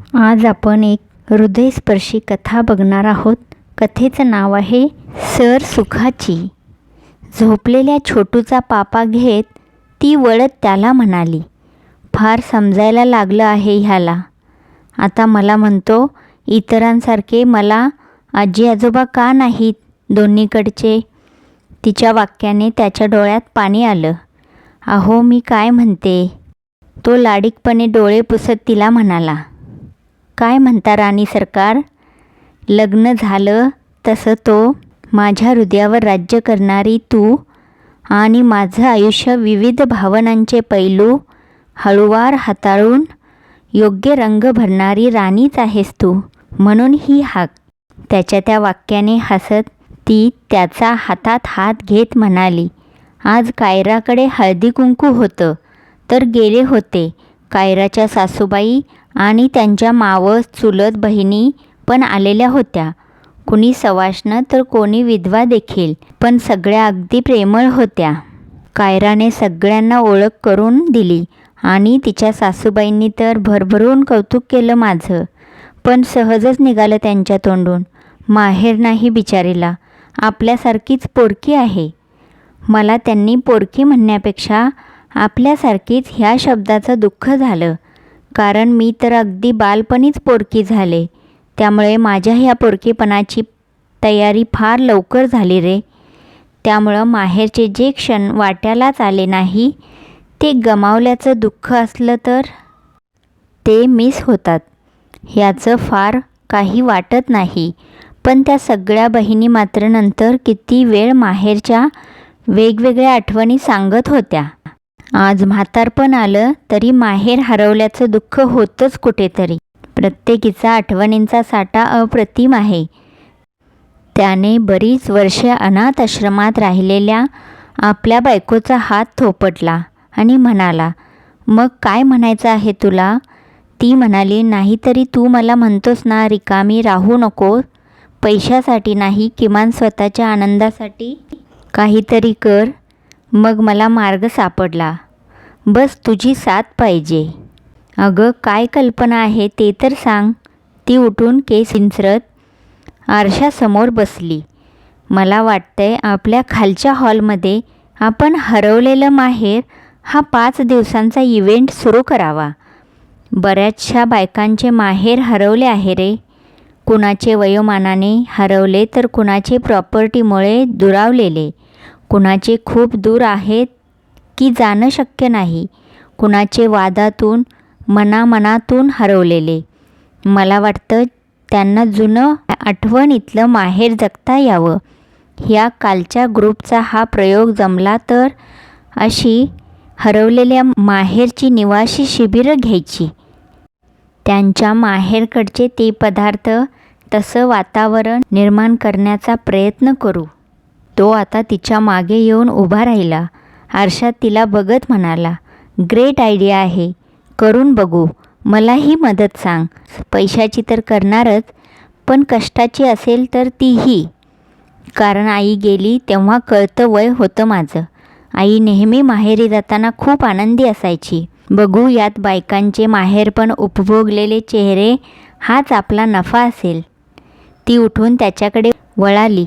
आज आपण एक हृदयस्पर्शी कथा बघणार आहोत. कथेचं नाव आहे सर सुखाची. झोपलेल्या छोटूचा पापा घेत ती वळत त्याला म्हणाली फार समजायला लागलं आहे ह्याला. आता मला म्हणतो इतरांसारखे मला आजी आजोबा का नाहीत दोन्हीकडचे तिच्या वाक्याने त्याच्या डोळ्यात पाणी आलं. अहो मी काय म्हणते तो लाडीकपणे डोळे पुसत तिला म्हणाला काय म्हणता राणी सरकार? लग्न झालं तसं तो माझ्या हृदयावर राज्य करणारी तू आणि माझं आयुष्य विविध भावनांचे पैलू हळूवार हाताळून योग्य रंग भरणारी राणीच आहेस तू म्हणून ही हाक. त्याच्या त्या वाक्याने हसत ती त्याचा हातात हात घेत म्हणाली आज कायराकडे हळदी कुंकू होतं तर गेले होते कायराच्या सासूबाई आणि त्यांच्या मावस चुलत बहिणी पण आलेल्या होत्या. कुणी सवाष्ण तर कोणी विधवा देखील पण सगळ्या अगदी प्रेमळ होत्या. कायराने सगळ्यांना ओळख करून दिली आणि तिच्या सासूबाईंनी तर भरभरून कौतुक केलं माझं पण सहजच निघालं त्यांच्या तोंडून. माहेर नाही बिचारीला आपल्यासारखीच पोरकी आहे. मला त्यांनी पोरकी म्हणण्यापेक्षा आपल्यासारखीच ह्या शब्दाचं दुःख झालं. कारण मी तर अगदी बालपणीच पोरकी झाले. त्यामुळे माझ्या ह्या पोरकीपणाची तयारी फार लवकर झाली रे. त्यामुळं माहेरचे जे क्षण वाट्यालाच आले नाही ते गमावल्याचं दुःख असलं तर ते मिस होतात. ह्याचं फार काही वाटत नाही. पण त्या सगळ्या बहिणी मात्र नंतर किती वेळ माहेरच्या वेगवेगळ्या आठवणी सांगत होत्या. आज म्हातारपण आलं तरी माहेर हरवल्याचं दुःख होतंच कुठेतरी. प्रत्येकीचा आठवणींचा साठा अप्रतिम आहे. त्याने बरीच वर्षे अनाथ आश्रमात राहिलेल्या आपल्या बायकोचा हात थोपटला आणि म्हणाला मग काय म्हणायचं आहे तुला? ती म्हणाली नाहीतरी तू मला म्हणतोस ना रिकामी राहू नको. पैशासाठी नाही किमान स्वतःच्या आनंदासाठी काहीतरी कर. मग मला मार्ग सापडला. बस तुझी साथ पाहिजे. अगं काय कल्पना आहे ते तर सांग. ती उठून केस विंचरत आरशासमोर बसली. मला वाटतंय आपल्या खालच्या हॉलमध्ये आपण हरवलेलं माहेर हा पाच दिवसांचा इव्हेंट सुरू करावा. बऱ्याचशा बायकांचे माहेर हरवले आहे रे. कुणाचे वयोमानाने हरवले तर कुणाचे प्रॉपर्टीमुळे दुरावलेले. कुणाचे खूप दूर आहेत की जाणं शक्य नाही. कुणाचे वादातून मनामनातून हरवलेले. मला वाटतं त्यांना जुनं आठवणीतलं माहेर जगता यावं. ह्या कालच्या ग्रुपचा हा प्रयोग जमला तर अशी हरवलेल्या माहेरची निवासी शिबिरं घ्यायची. त्यांच्या माहेरकडचे ते पदार्थ तसं वातावरण निर्माण करण्याचा प्रयत्न करू. तो आता तिच्यामागे येऊन उभा राहिला. आरशात तिला बघत म्हणाला ग्रेट आयडिया आहे. करून बघू. मलाही मदत सांग. पैशाची तर करणारच पण कष्टाची असेल तर तीही कारण आई गेली तेव्हा कळतं वय होतं माझं. आई नेहमी माहेरी जाताना खूप आनंदी असायची. बघू यात बायकांचे माहेरपण उपभोगलेले चेहरे हाच आपला नफा असेल. ती उठून त्याच्याकडे वळाली.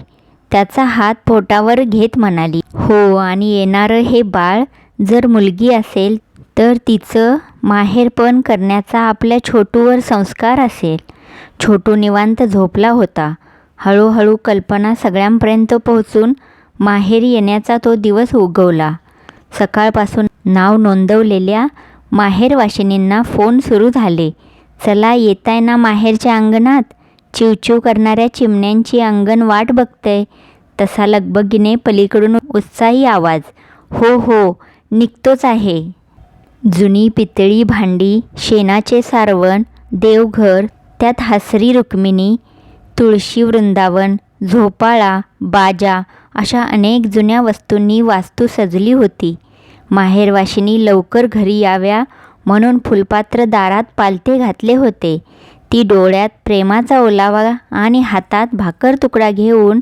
त्याचा हात पोटावर घेत म्हणाली हो आणि येणारं हे बाळ जर मुलगी असेल तर तिचं माहेरपण करण्याचा आपल्या छोटूवर संस्कार असेल. छोटू निवांत झोपला होता. हळूहळू कल्पना सगळ्यांपर्यंत पोहोचून माहेरी येण्याचा तो दिवस उगवला. सकाळपासून नाव नोंदवलेल्या माहेरवाशिनींना फोन सुरू झाले. चला येताय ना माहेरच्या अंगणात? चिवचिव करणाऱ्या चिमण्यांची अंगण वाट बघतंय तसा लगबगीने पलीकडून उत्साही आवाज हो हो निघतोच आहे. जुनी पितळी भांडी शेणाचे सारवण देवघर त्यात हसरी रुक्मिणी तुळशी वृंदावन झोपाळा बाजा अशा अनेक जुन्या वस्तूंनी वास्तू सजली होती. माहेरवाशिनी लवकर घरी याव्या म्हणून फुलपात्र दारात पालथे घातले होते. ती डोळ्यात प्रेमाचा ओलावा आणि हातात भाकर तुकडा घेऊन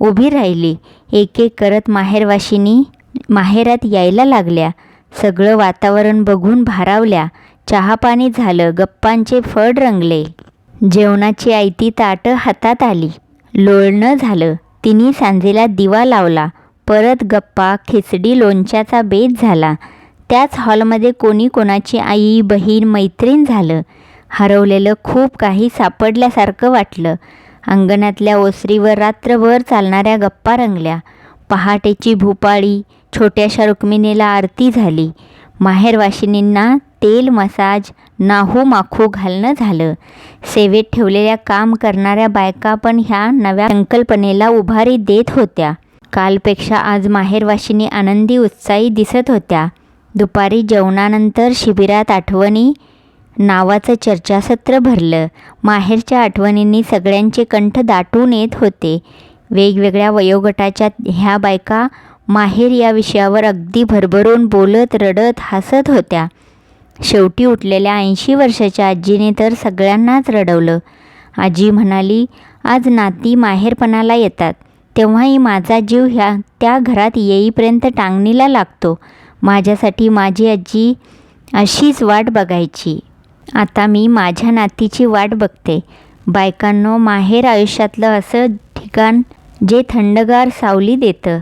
उभी राहिली. एक एक करत माहेरवाशिनी माहेरात यायला लागल्या. सगळं वातावरण बघून भारावल्या. चहापाणी झालं. गप्पांचे फळ रंगले. जेवणाची आयती ताटं हातात आली. लोळणं झालं. तिने सांजेला दिवा लावला. परत गप्पा खिचडी लोणच्याचा बेत झाला. त्याच हॉलमध्ये कोणी कोणाची आई बहीण मैत्रीण झालं. हरवलेलं खूप काही सापडल्यासारखं वाटलं. अंगणातल्या ओसरीवर रात्रभर चालणाऱ्या गप्पा रंगल्या. पहाटेची भूपाळी छोट्याशा रुक्मिणीला आरती झाली. माहेरवाशिनींना तेल मसाज नाहू माखू घालणं झालं. सेवेत ठेवलेल्या काम करणाऱ्या बायका पण ह्या नव्या संकल्पनेला उभारी देत होत्या. कालपेक्षा आज माहेरवाशिनी आनंदी उत्साही दिसत होत्या. दुपारी जेवणानंतर शिबिरात आठवणी नावाचं चर्चासत्र भरलं. माहेरच्या आठवणींनी सगळ्यांचे कंठ दाटून येत होते. वेगवेगळ्या वयोगटाच्या ह्या बायका माहेर या विषयावर अगदी भरभरून बोलत रडत हसत होत्या. शेवटी उठलेल्या ऐंशी वर्षाच्या आजीने तर सगळ्यांनाच रडवलं. आजी म्हणाली आज नाती माहेरपणाला येतात. तेव्हाही माझा जीव ह्या त्या घरात येईपर्यंत टांगणीला लागतो. माझ्यासाठी माझी आजी अशीच वाट बघायची. आता मी माझ्या नातीची वाट बघते. बायकांनो माहेर आयुष्यातलं असं ठिकाण जे थंडगार सावली देतं.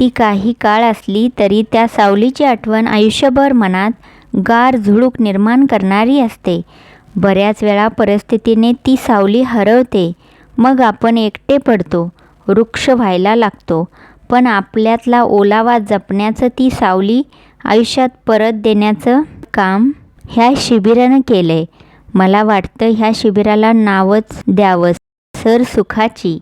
ती काही काळ असली तरी त्या सावलीची आठवण आयुष्यभर मनात गार झुळूक निर्माण करणारी असते. बऱ्याच वेळा परिस्थितीने ती सावली हरवते. मग आपण एकटे पडतो वृक्ष व्हायला लागतो. पण आपल्यातला ओलावा जपण्याचं ती सावली आयुष्यात परत देण्याचं काम ह्या शिबिरानं केलं आहे मला वाटतं ह्या शिबिराला नावच द्यावं. सर सुखाची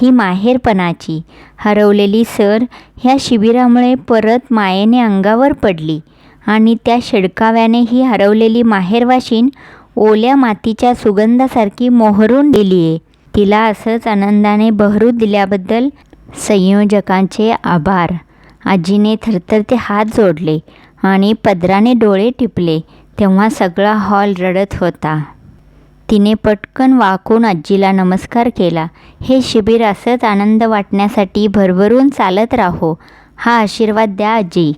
ही माहेरपणाची हरवलेली सर ह्या शिबिरामुळे परत मायेने अंगावर पडली आणि त्या शिडकाव्याने ही हरवलेली माहेरवाशीन ओल्या मातीच्या सुगंधासारखी मोहरून दिली आहे तिला असंच आनंदाने बहरू दिल्याबद्दल संयोजकांचे आभार. आजीने थरथरते हात जोडले आणि पदराने डोळे टिपले. तेव्हा सगळा हॉल रडत होता. तिने पटकन वाकून आजीला नमस्कार केला. हे शिबिर असंच आनंद वाटण्यासाठी भरभरून चालत राहो. हा आशीर्वाद द्या आजी.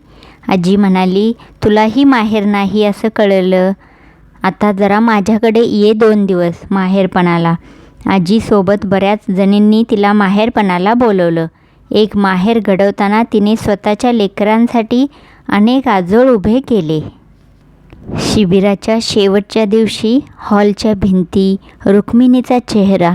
आजी म्हणाली तुलाही माहेर नाही असं कळलं? आता जरा माझ्याकडे ये दोन दिवस माहेरपणाला. आजीसोबत बऱ्याच जणींनी तिला माहेरपणाला बोलवलं. एक माहेर घडवताना तिने स्वतःच्या लेकरांसाठी अनेक आजोळ उभे केले. शिबिराच्या शेवटच्या दिवशी हॉलच्या भिंती रुक्मिणीचा चेहरा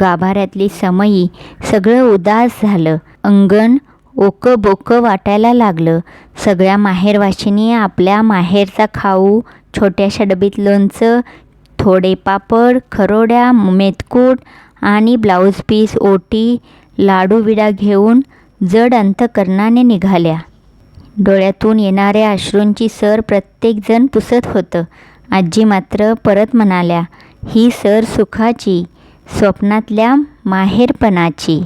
गाभाऱ्यातली समयी सगळं उदास झालं. अंगण ओकं बोकं वाटायला लागलं. सगळ्या माहेरवाशिनी आपल्या माहेरचा खाऊ छोट्याशा डबीत लोणचं थोडे पापड खरोड्या मेतकूट आणि ब्लाऊज पीस ओटी लाडू विडा घेऊन जड अंतकरणाने निघाल्या. डोळ्यातून येणाऱ्या अश्रूंची सर प्रत्येकजण पुसत होतं. आजी मात्र परत म्हणाल्या ही सर सुखाची स्वप्नातल्या माहेरपणाची.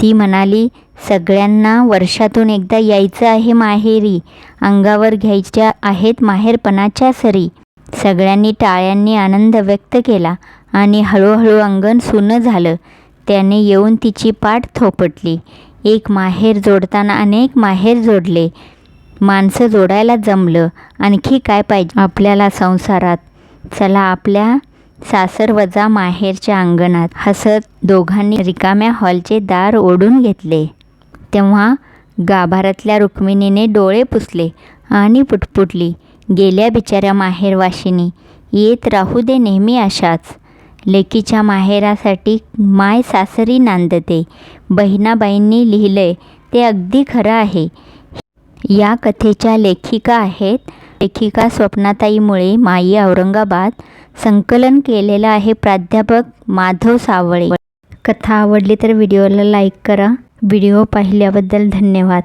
ती म्हणाली सगळ्यांना वर्षातून एकदा यायचं आहे माहेरी. अंगावर घ्यायच्या आहेत माहेरपणाच्या सरी. सगळ्यांनी टाळ्यांनी आनंद व्यक्त केला आणि हळूहळू अंगण सुनं झालं. त्याने येऊन तिची पाठ थोपटली. एक माहेर जोडताना अनेक माहेर जोडले. माणसं जोडायला जमलं. आणखी काय पाहिजे? आपल्याला संसारात. चला आपल्या सासर वजा माहेरच्या अंगणात. हसत दोघांनी रिकाम्या हॉलचे दार ओढून घेतले. तेव्हा गाभारातल्या रुक्मिणीने डोळे पुसले आणि पुटपुटली. गेल्या बिचाऱ्या माहेरवाशिनी. येत राहू दे नेहमी अशाच. लेकीच्या माहेरासाठी माय सासरी नांदते. बहिणाबाईंनी लिहिलंय ते अगदी खरं आहे. या कथेच्या लेखिका आहेत. लेखिका स्वप्नाताईमुळे माई औरंगाबाद संकलन केलेलं आहे प्राध्यापक माधव सावळे. कथा आवडली तर व्हिडिओला लाईक करा. व्हिडिओ पाहिल्याबद्दल धन्यवाद.